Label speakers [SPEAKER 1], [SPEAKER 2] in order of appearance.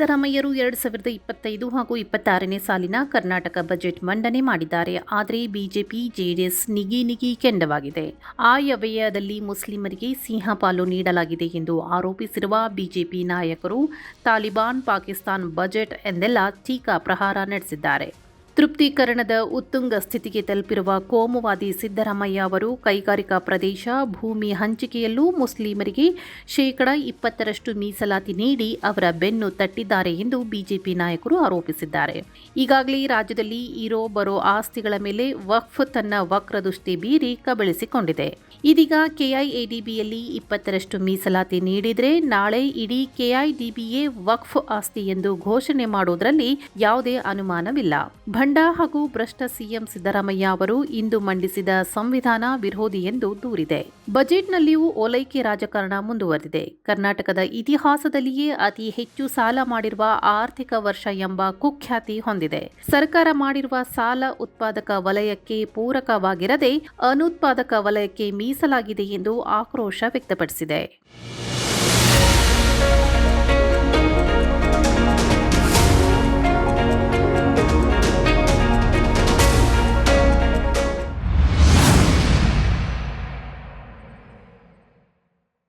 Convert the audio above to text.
[SPEAKER 1] ಸಿದ್ದರಾಮಯ್ಯರು ಎರಡು ಸಾವಿರದ ಇಪ್ಪತ್ತೈದು ಹಾಗೂ ಇಪ್ಪತ್ತಾರನೇ ಸಾಲಿನ ಕರ್ನಾಟಕ ಬಜೆಟ್ ಮಂಡನೆ ಮಾಡಿದ್ದಾರೆ. ಆದರೆ ಬಿಜೆಪಿ, ಜೆಡಿಎಸ್ ನಿಗಿ ನಿಗಿ ಕೆಂಡವಾಗಿದೆ. ಆಯವ್ಯಯದಲ್ಲಿ ವ್ಯಯದಲ್ಲಿ ಮುಸ್ಲಿಮರಿಗೆ ಸಿಂಹಪಾಲು ನೀಡಲಾಗಿದೆ ಎಂದು ಆರೋಪಿಸಿರುವ ಬಿಜೆಪಿ ನಾಯಕರು, ತಾಲಿಬಾನ್ ಪಾಕಿಸ್ತಾನ್ ಬಜೆಟ್ ಎಂದೆಲ್ಲ ಟೀಕಾ ಪ್ರಹಾರ ನಡೆಸಿದ್ದಾರೆ. ತೃಪ್ತೀಕರಣದ ಉತ್ತುಂಗ ಸ್ಥಿತಿಗೆ ತಲುಪಿರುವ ಕೋಮುವಾದಿ ಸಿದ್ದರಾಮಯ್ಯ ಅವರು ಕೈಗಾರಿಕಾ ಪ್ರದೇಶ, ಭೂಮಿ ಹಂಚಿಕೆಯಲ್ಲೂ ಮುಸ್ಲಿಮರಿಗೆ ಶೇಕಡ ಇಪ್ಪತ್ತರಷ್ಟು ಮೀಸಲಾತಿ ನೀಡಿ ಅವರ ಬೆನ್ನು ತಟ್ಟಿದ್ದಾರೆ ಎಂದು ಬಿಜೆಪಿ ನಾಯಕರು ಆರೋಪಿಸಿದ್ದಾರೆ. ಈಗಾಗಲೇ ರಾಜ್ಯದಲ್ಲಿ ಇರೋ ಬರೋ ಆಸ್ತಿಗಳ ಮೇಲೆ ವಕ್ಫ್ ತನ್ನ ವಕ್ರದೃಷ್ಟಿ ಬೀರಿ ಕಬಳಿಸಿಕೊಂಡಿದೆ. ಇದೀಗ ಕೆಐಎಡಿಬಿಯಲ್ಲಿ ಇಪ್ಪತ್ತರಷ್ಟು ಮೀಸಲಾತಿ ನೀಡಿದರೆ ನಾಳೆ ಇಡೀ ಕೆಐಡಿಬಿಯೇ ವಕ್ಫ್ ಆಸ್ತಿ ಎಂದು ಘೋಷಣೆ ಮಾಡುವುದರಲ್ಲಿ ಯಾವುದೇ ಅನುಮಾನವಿಲ್ಲ. ಭಂಡ ಹಾಗೂ ಭ್ರಷ್ಟ ಸಿಎಂ ಸಿದ್ದರಾಮಯ್ಯ ಅವರು ಇಂದು ಮಂಡಿಸಿದ ಸಂವಿಧಾನ ವಿರೋಧಿ ಎಂದು ದೂರಿದೆ. ಬಜೆಟ್ನಲ್ಲಿಯೂ ಓಲೈಕೆ ರಾಜಕಾರಣ ಮುಂದುವರೆದಿದೆ. ಕರ್ನಾಟಕದ ಇತಿಹಾಸದಲ್ಲಿಯೇ ಅತಿ ಹೆಚ್ಚು ಸಾಲ ಮಾಡಿರುವ ಆರ್ಥಿಕ ವರ್ಷ ಎಂಬ ಕುಖ್ಯಾತಿ ಹೊಂದಿದೆ. ಸರ್ಕಾರ ಮಾಡಿರುವ ಸಾಲ ಉತ್ಪಾದಕ ವಲಯಕ್ಕೆ ಪೂರಕವಾಗಿರದೆ ಅನುತ್ಪಾದಕ ವಲಯಕ್ಕೆ ಮೀಸಲಾಗಿದೆ ಎಂದು ಆಕ್ರೋಶ ವ್ಯಕ್ತಪಡಿಸಿದೆ.